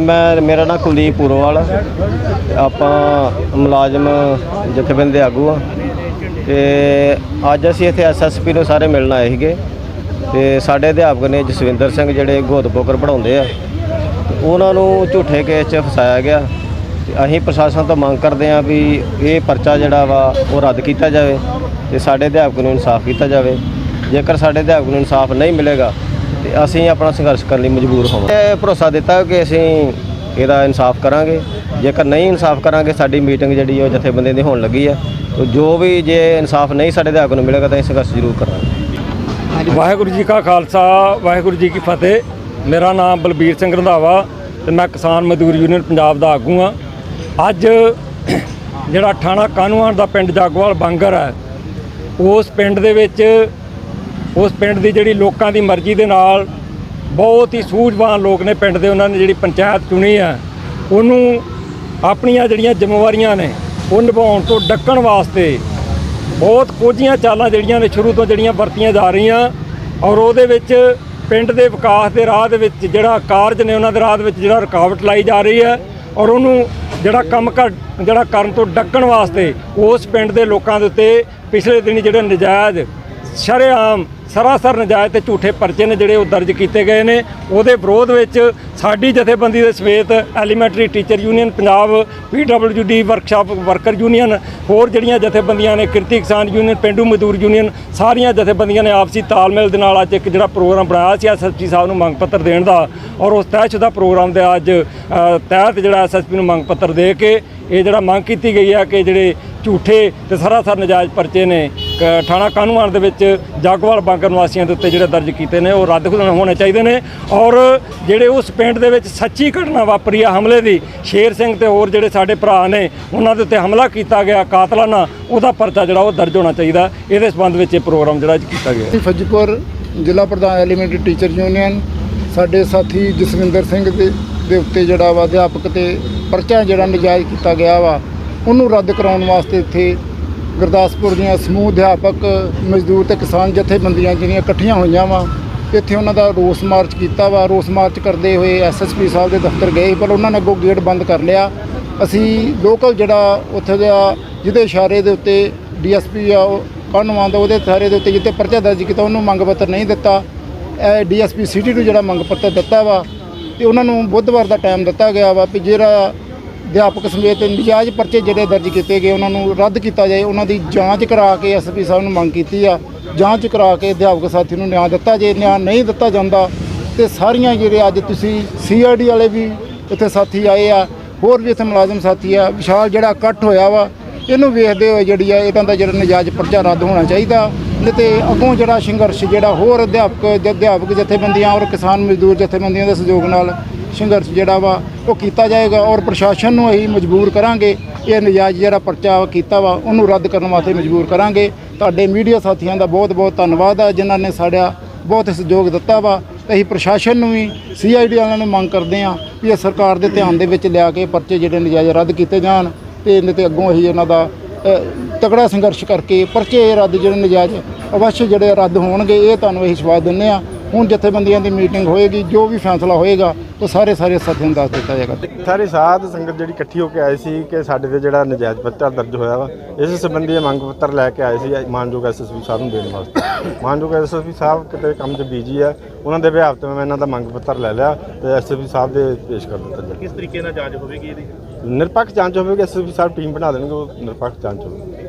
ਮੈਂ, ਮੇਰਾ ਨਾਮ ਕੁਲਦੀਪ ਪੂਰੋਵਾਲ ਆ। ਆਪਾਂ ਮੁਲਾਜ਼ਮ ਜਥੇਬੰਦੀ ਦੇ ਆਗੂ ਆ। ਤੇ ਅੱਜ ਅਸੀਂ ਇੱਥੇ ਐਸਐਸਪੀ ਨੂੰ ਸਾਰੇ ਮਿਲਣ ਆਏ ਸੀਗੇ। ਤੇ ਸਾਡੇ ਅਧਿਆਪਕ ਨੇ ਜਸਵਿੰਦਰ ਸਿੰਘ ਜਿਹੜੇ ਗੋਦਪੋਕਰ ਪੜਾਉਂਦੇ ਆ, ਤੇ ਉਹਨਾਂ ਨੂੰ ਝੂਠੇ ਕੇਸ 'ਚ ਫਸਾਇਆ ਗਿਆ। ਤੇ ਅਸੀਂ ਪ੍ਰਸ਼ਾਸਨ ਤੋਂ ਮੰਗ ਕਰਦੇ ਆ ਵੀ ਇਹ ਪਰਚਾ ਜਿਹੜਾ ਵਾ, ਉਹ ਰੱਦ ਕੀਤਾ ਜਾਵੇ ਤੇ ਸਾਡੇ ਅਧਿਆਪਕ ਨੂੰ ਇਨਸਾਫ ਕੀਤਾ ਜਾਵੇ। ਜੇਕਰ ਸਾਡੇ ਅਧਿਆਪਕ ਨੂੰ ਇਨਸਾਫ ਨਹੀਂ ਮਿਲੇਗਾ ਤੇ ਅਸੀਂ ਆਪਣਾ ਸੰਘਰਸ਼ ਕਰਨ ਲਈ ਮਜਬੂਰ ਹੋਵਾਂਗੇ ਇਹ ਭਰੋਸਾ ਦਿੱਤਾ ਕਿ ਅਸੀਂ ਇਹਦਾ ਇਨਸਾਫ ਕਰਾਂਗੇ। ਜੇਕਰ ਨਹੀਂ ਇਨਸਾਫ ਕਰਾਂਗੇ, ਸਾਡੀ ਮੀਟਿੰਗ ਜਿਹੜੀ ਉਹ ਜਥੇਬੰਦੀਆਂ ਦੀ ਹੋਣ ਲੱਗੀ ਹੈ ਤੇ ਜੋ ਵੀ ਜੇ ਇਨਸਾਫ ਨਹੀਂ ਸਾਡੇ ਅਧਿਆਪਕ ਨੂੰ ਮਿਲੇਗਾ ਤਾਂ ਅਸੀਂ ਸੰਘਰਸ਼ ਜ਼ਰੂਰ ਕਰਾਂਗੇ। ਵਾਹਿਗੁਰੂ ਜੀ ਕਾ ਖਾਲਸਾ, ਵਾਹਿਗੁਰੂ ਜੀ ਕੀ ਫਤਿਹ। ਮੇਰਾ ਨਾਮ ਬਲਬੀਰ ਸਿੰਘ ਰੰਧਾਵਾ ਤੇ ਮੈਂ ਕਿਸਾਨ ਮਜ਼ਦੂਰ ਯੂਨੀਅਨ ਪੰਜਾਬ ਦਾ ਆਗੂ ਆ ਅੱਜ ਜਿਹੜਾ ਠਾਣਾ ਕਾਨੂੰਨ ਦਾ ਪਿੰਡ ਜਾਗਵਾਲ ਬਾਂਗਰ ਹੈ, ਉਸ ਪਿੰਡ ਦੇ ਵਿੱਚ ਉਸ ਪਿੰਡ ਦੀ ਜਿਹੜੀ ਲੋਕਾਂ ਦੀ ਮਰਜ਼ੀ ਦੇ ਨਾਲ ਬਹੁਤ ਹੀ ਸੂਝਵਾਨ ਲੋਕ ਨੇ ਪਿੰਡ ਦੇ, ਉਹਨਾਂ ਨੇ ਜਿਹੜੀ ਪੰਚਾਇਤ ਚੁਣੀ ਹੈ ਉਹਨੂੰ ਆਪਣੀਆਂ ਜਿਹੜੀਆਂ ਜ਼ਿੰਮੇਵਾਰੀਆਂ ਨੇ, ਉਹ ਨਿਭਾਉਣ ਤੋਂ ਡੱਕਣ ਵਾਸਤੇ ਬਹੁਤ ਕੋਝੀਆਂ ਚਾਲਾਂ ਜਿਹੜੀਆਂ ਨੇ ਸ਼ੁਰੂ ਤੋਂ ਜਿਹੜੀਆਂ ਵਰਤੀਆਂ ਜਾ ਰਹੀਆਂ ਔਰ ਉਹਦੇ ਵਿੱਚ ਪਿੰਡ ਦੇ ਵਿਕਾਸ ਦੇ ਰਾਹ ਦੇ ਵਿੱਚ ਜਿਹੜਾ ਕਾਰਜ ਨੇ, ਉਹਨਾਂ ਦੇ ਰਾਹ ਦੇ ਵਿੱਚ ਜਿਹੜਾ ਰੁਕਾਵਟ ਲਾਈ ਜਾ ਰਹੀ ਹੈ ਔਰ ਉਹਨੂੰ ਜਿਹੜਾ ਕੰਮ ਕਰ, ਜਿਹੜਾ ਕਰਨ ਤੋਂ ਡੱਕਣ ਵਾਸਤੇ ਉਸ ਪਿੰਡ ਦੇ ਲੋਕਾਂ ਦੇ ਉੱਤੇ ਪਿਛਲੇ ਦਿਨੀ ਜਿਹੜੇ ਨਜਾਇਜ਼, ਸ਼ਰੇਆਮ ਸਰਾਸਰ ਨਜਾਇਜ਼ ਤੇ ਝੂਠੇ ਪਰਚੇ ਨੇ ਜਿਹੜੇ ਉਹ ਦਰਜ ਕੀਤੇ ਗਏ ਨੇ। ਉਹਦੇ ਵਿਰੋਧ ਵਿੱਚ ਸਾਡੀ ਜਥੇਬੰਦੀ ਦੇ ਸਮੇਤ elementary teacher union, Punjab PWD workshop, worker union, ਹੋਰ ਜਿਹੜੀਆਂ ਜਥੇਬੰਦੀਆਂ ਨੇ, ਕਿਰਤੀ ਕਿਸਾਨ ਯੂਨੀਅਨ, ਪਿੰਡੂ ਮਜ਼ਦੂਰ ਯੂਨੀਅਨ, ਸਾਰੀਆਂ ਜਥੇਬੰਦੀਆਂ ਨੇ ਆਪਸੀ ਤਾਲਮੇਲ ਦੇ ਨਾਲ ਅੱਜ ਇੱਕ ਜਿਹੜਾ ਪ੍ਰੋਗਰਾਮ ਬਣਾਇਆ ਸੀ ਐਸਐਸਪੀ ਸਾਹਿਬ ਨੂੰ ਮੰਗ ਪੱਤਰ ਦੇਣ ਦਾ ਔਰ ਉਸ ਤਹਿਸ਼ੁਦਾ ਪ੍ਰੋਗਰਾਮ ਦੇ ਅੱਜ ਤਹਿਤ ਜਿਹੜਾ ਐਸਐਸਪੀ ਨੂੰ ਮੰਗ ਪੱਤਰ ਦੇ ਕੇ ਇਹ ਜਿਹੜਾ ਮੰਗ ਕੀਤੀ ਗਈ ਹੈ ਕਿ ਜਿਹੜੇ ਝੂਠੇ ਤੇ ਸਰਾਸਰ ਨਜਾਇਜ਼ ਪਰਚੇ ਨੇ ਥਾਣਾ ਕਾਨੂੰਨ ਦੇ ਵਿੱਚ ਜਾਗਵਾਲ ਬਾਂਗਰ ਨਿਵਾਸੀਆਂ ਦੇ ਉੱਤੇ ਜਿਹੜੇ ਦਰਜ ਕੀਤੇ ਨੇ, ਉਹ ਰੱਦ ਹੋਣੇ ਚਾਹੀਦੇ ਨੇ ਔਰ ਜਿਹੜੇ ਉਸ ਪਿੰਡ ਦੇ ਵਿੱਚ ਸੱਚੀ ਘਟਨਾ ਵਾਪਰੀ ਆ ਹਮਲੇ ਦੀ, ਸ਼ੇਰ ਸਿੰਘ ਤੇ ਹੋਰ ਜਿਹੜੇ ਸਾਡੇ ਭਰਾ ਨੇ, ਉਹਨਾਂ ਦੇ ਉੱਤੇ ਹਮਲਾ ਕੀਤਾ ਗਿਆ ਕਾਤਲਾਨਾ ਉਹਦਾ ਪਰਚਾ ਜਿਹੜਾ ਉਹ ਦਰਜ ਹੋਣਾ ਚਾਹੀਦਾ। ਇਹਦੇ ਸੰਬੰਧ ਵਿੱਚ ਇਹ ਪ੍ਰੋਗਰਾਮ ਜਿਹੜਾ ਅੱਜ ਕੀਤਾ ਗਿਆ ਅਸੀਂ ਜ਼ਿਲ੍ਹਾ ਪ੍ਰਧਾਨ ਐਲੀਮੈਂਟਰੀ ਟੀਚਰ ਯੂਨੀਅਨ, ਸਾਡੇ ਸਾਥੀ ਜਸਵਿੰਦਰ ਸਿੰਘ ਦੇ ਦੇ ਉੱਤੇ ਜਿਹੜਾ ਵਾ ਅਧਿਆਪਕ ਤੇ ਪਰਚਾ ਜਿਹੜਾ ਨਜਾਇਜ਼ ਕੀਤਾ ਗਿਆ ਵਾ, ਉਹਨੂੰ ਰੱਦ ਕਰਾਉਣ ਵਾਸਤੇ ਇੱਥੇ ਗੁਰਦਾਸਪੁਰ ਦੀਆਂ ਸਮੂਹ ਅਧਿਆਪਕ, ਮਜ਼ਦੂਰ ਤੇ ਕਿਸਾਨ ਜਥੇਬੰਦੀਆਂ ਜਿਹੜੀਆਂ ਇਕੱਠੀਆਂ ਹੋਈਆਂ ਵਾ, ਇੱਥੇ ਉਹਨਾਂ ਦਾ ਰੋਸ ਮਾਰਚ ਕੀਤਾ ਵਾ। ਰੋਸ ਮਾਰਚ ਕਰਦੇ ਹੋਏ ਐਸਐਸਪੀ ਸਾਹਿਬ ਦੇ ਦਫ਼ਤਰ ਗਏ ਪਰ ਉਹਨਾਂ ਨੇ ਅੱਗੋਂ ਗੇਟ ਬੰਦ ਕਰ ਲਿਆ। ਅਸੀਂ ਲੋਕਲ ਜਿਹੜਾ ਉੱਥੇ ਦਾ, ਜਿਹਦੇ ਇਸ਼ਾਰੇ ਦੇ ਉੱਤੇ ਡੀਐਸਪੀ ਆ, ਉਹ ਕਾਨੂੰਨ ਦਾ ਉਹਦੇ ਸਾਰੇ ਦੇ ਉੱਤੇ ਜਿੱਤੇ ਪਰਚਾ ਦਰਜ ਕੀਤਾ, ਉਹਨੂੰ ਮੰਗ ਪੱਤਰ ਨਹੀਂ ਦਿੱਤਾ। ਇਹ ਡੀਐਸਪੀ ਸਿਟੀ ਨੂੰ ਜਿਹੜਾ ਮੰਗ ਪੱਤਰ ਦਿੱਤਾ ਵਾ, ਤੇ ਉਹਨਾਂ ਨੂੰ ਬੁੱਧਵਾਰ ਦਾ ਟਾਈਮ ਦਿੱਤਾ ਗਿਆ ਵਾ ਵੀ ਜਿਹੜਾ ਅਧਿਆਪਕ ਸਮੇਤ ਨਜਾਇਜ਼ ਪਰਚੇ ਜਿਹੜੇ ਦਰਜ ਕੀਤੇ ਗਏ, ਉਹਨਾਂ ਨੂੰ ਰੱਦ ਕੀਤਾ ਜਾਏ, ਉਹਨਾਂ ਦੀ ਜਾਂਚ ਕਰਾ ਕੇ ਐਸਪੀ ਸਾਹਿਬ ਨੂੰ ਮੰਗ ਕੀਤੀ ਆ। ਜਾਂਚ ਕਰਾ ਕੇ ਅਧਿਆਪਕ ਸਾਥੀ ਨੂੰ ਨਿਆਂ ਦਿੱਤਾ ਜੇ, ਨਿਆਂ ਨਹੀਂ ਦਿੱਤਾ ਜਾਂਦਾ, ਤੇ ਸਾਰੀਆਂ ਜਿਹੜੇ ਅੱਜ ਤੁਸੀਂ ਸੀਆਰਡੀ ਵਾਲੇ ਵੀ ਇੱਥੇ ਸਾਥੀ ਆਏ ਆ, ਹੋਰ ਵੀ ਇੱਥੇ ਮੁਲਾਜ਼ਮ ਸਾਥੀ ਆ, ਵਿਸ਼ਾਲ ਜਿਹੜਾ ਇਕੱਠ ਹੋਇਆ ਵਾ, ਇਹਨੂੰ ਵੇਖਦੇ ਹੋਏ ਜਿਹੜੀ ਆ ਇਹਨਾਂ ਦਾ ਜਿਹੜਾ ਨਜਾਇਜ਼ ਪਰਚਾ ਰੱਦ ਹੋਣਾ ਚਾਹੀਦਾ। ਨਹੀਂ ਤੇ ਅੱਗੋਂ ਜਿਹੜਾ ਸੰਘਰਸ਼ ਜਿਹੜਾ ਹੋਰ ਅਧਿਆਪਕ ਅਧਿਆਪਕ ਜਥੇਬੰਦੀਆਂ ਔਰ ਕਿਸਾਨ ਮਜ਼ਦੂਰ ਜਥੇਬੰਦੀਆਂ ਦੇ ਸਹਿਯੋਗ ਨਾਲ ਸੰਘਰਸ਼ ਜਿਹੜਾ ਵਾ ਉਹ ਕੀਤਾ ਜਾਏਗਾ ਔਰ ਪ੍ਰਸ਼ਾਸਨ ਨੂੰ ਅਸੀਂ ਮਜਬੂਰ ਕਰਾਂਗੇ, ਇਹ ਨਜਾਇਜ਼ ਜਿਹੜਾ ਪਰਚਾ ਕੀਤਾ ਵਾ, ਉਹਨੂੰ ਰੱਦ ਕਰਨ ਵਾਸਤੇ ਮਜਬੂਰ ਕਰਾਂਗੇ। ਤੁਹਾਡੇ ਮੀਡੀਆ ਸਾਥੀਆਂ ਦਾ ਬਹੁਤ ਬਹੁਤ ਧੰਨਵਾਦ ਆ, ਜਿਨ੍ਹਾਂ ਨੇ ਸਾਡਾ ਬਹੁਤ ਸਹਿਯੋਗ ਦਿੱਤਾ ਵਾ। ਅਸੀਂ ਪ੍ਰਸ਼ਾਸਨ ਨੂੰ ਵੀ, ਸੀਆਈਡੀ ਵਾਲਿਆਂ ਨੂੰ ਮੰਗ ਕਰਦੇ ਆ ਵੀ ਇਹ ਸਰਕਾਰ ਦੇ ਧਿਆਨ ਦੇ ਵਿੱਚ ਲਿਆ ਕੇ ਪਰਚੇ ਜਿਹੜੇ ਨਜਾਇਜ਼ ਰੱਦ ਕੀਤੇ ਜਾਣ ਤੇ ਇਹਦੇ ਤੇ ਅੱਗੋਂ ਅਸੀਂ ਇਹਨਾਂ ਦਾ ਤਕੜਾ ਸੰਘਰਸ਼ ਕਰਕੇ ਪਰਚੇ ਰੱਦ ਜਿਹੜੇ ਨਜਾਇਜ਼ ਅਵਸ਼ ਜਿਹੜੇ ਰੱਦ ਹੋਣਗੇ, ਇਹ ਤੁਹਾਨੂੰ ਅਸੀਂ ਵਿਸ਼ਵਾਸ ਦਿੰਦੇ ਆ ਹੁਣ ਜਥੇਬੰਦੀਆਂ ਦੀ ਮੀਟਿੰਗ ਹੋਏਗੀ ਜੋ ਵੀ ਫੈਸਲਾ ਹੋਏਗਾ ਉਹ ਸਾਰੇ ਸਾਰੇ ਸਾਥੀਆਂ ਨੂੰ ਦੱਸ ਦਿੱਤਾ ਜਾਏਗਾ। ਸਾਰੀ ਸਾਧ ਸੰਗਤ ਜਿਹੜੀ ਇਕੱਠੀ ਹੋ ਕੇ ਆਈ ਸੀ ਕਿ ਸਾਡੇ ਤੇ ਜਿਹੜਾ ਨਜਾਇਜ਼ ਪਰਚਾ ਦਰਜ ਹੋਇਆ ਵਾ ਇਸ ਸੰਬੰਧੀ ਇਹ ਮੰਗ ਪੱਤਰ ਲੈ ਕੇ ਆਏ ਸੀ ਮਾਨਯੋਗ ਐਸਐਸਪੀ ਸਾਹਿਬ ਨੂੰ ਦੇਣ ਵਾਸਤੇ। ਮਾਨਯੋਗ ਐਸਐਸਪੀ ਸਾਹਿਬ ਕਿਤੇ ਕੰਮ 'ਚ ਬਿਜ਼ੀ ਆ ਉਹਨਾਂ ਦੇ ਵਿਹਾਰ ਤੇ ਮੈਂ ਇਹਨਾਂ ਦਾ ਮੰਗ ਪੱਤਰ ਲੈ ਲਿਆ ਤੇ ਐਸਐਸਪੀ ਸਾਹਿਬ ਦੇ ਪੇਸ਼ ਕਰ ਦਿੱਤਾ ਜਾਵੇ ਕਿਸ ਤਰੀਕੇ ਨਾਲ ਜਾਂਚ ਹੋਵੇਗੀ ਇਹਦੀ? ਨਿਰਪੱਖ ਜਾਂਚ ਹੋਵੇਗੀ ਐਸਐਸਪੀ ਸਾਹਿਬ ਟੀਮ ਬਣਾ ਦੇਣਗੇ ਉਹ ਨਿਰਪੱਖ ਜਾਂਚ ਹੋਵੇਗੀ।